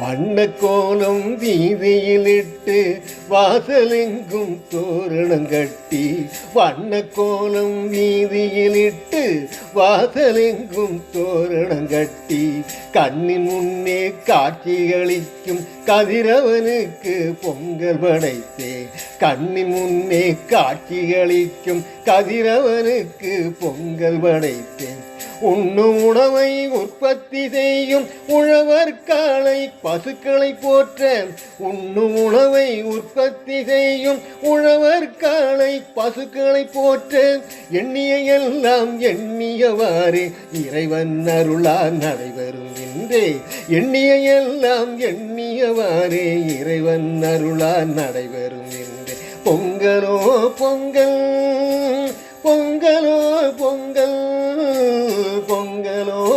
வண்ண கோலம் வீதியிலிட்டு வாசலெங்கும் தோரணம் கட்டி வண்ண கோலம் வீதியிலிட்டு வாசலெங்கும் தோரணம் கட்டி கண்ணின் முன்னே காட்சிகளிக்கும் கதிரவனுக்கு பொங்கல் படைத்தே. கண்ணின் முன்னே காட்சிகளிக்கும் கதிரவனுக்கு பொங்கல் படைத்தே. உண்ணும் உணவை உற்பத்தி செய்யும் உழவர்காலை பசுக்களை போற்ற. உண்ணும் உணவை உற்பத்தி செய்யும் உழவர்காலை பசுக்களை போற்ற. எண்ணிய எல்லாம் எண்ணியவாறு இறைவன் அருளால் நடைபெறும் என்றே எண்ணிய எல்லாம் எண்ணியவாறு இறைவன் அருளால் நடைபெறும் என்றே பொங்கலோ பொங்கல்.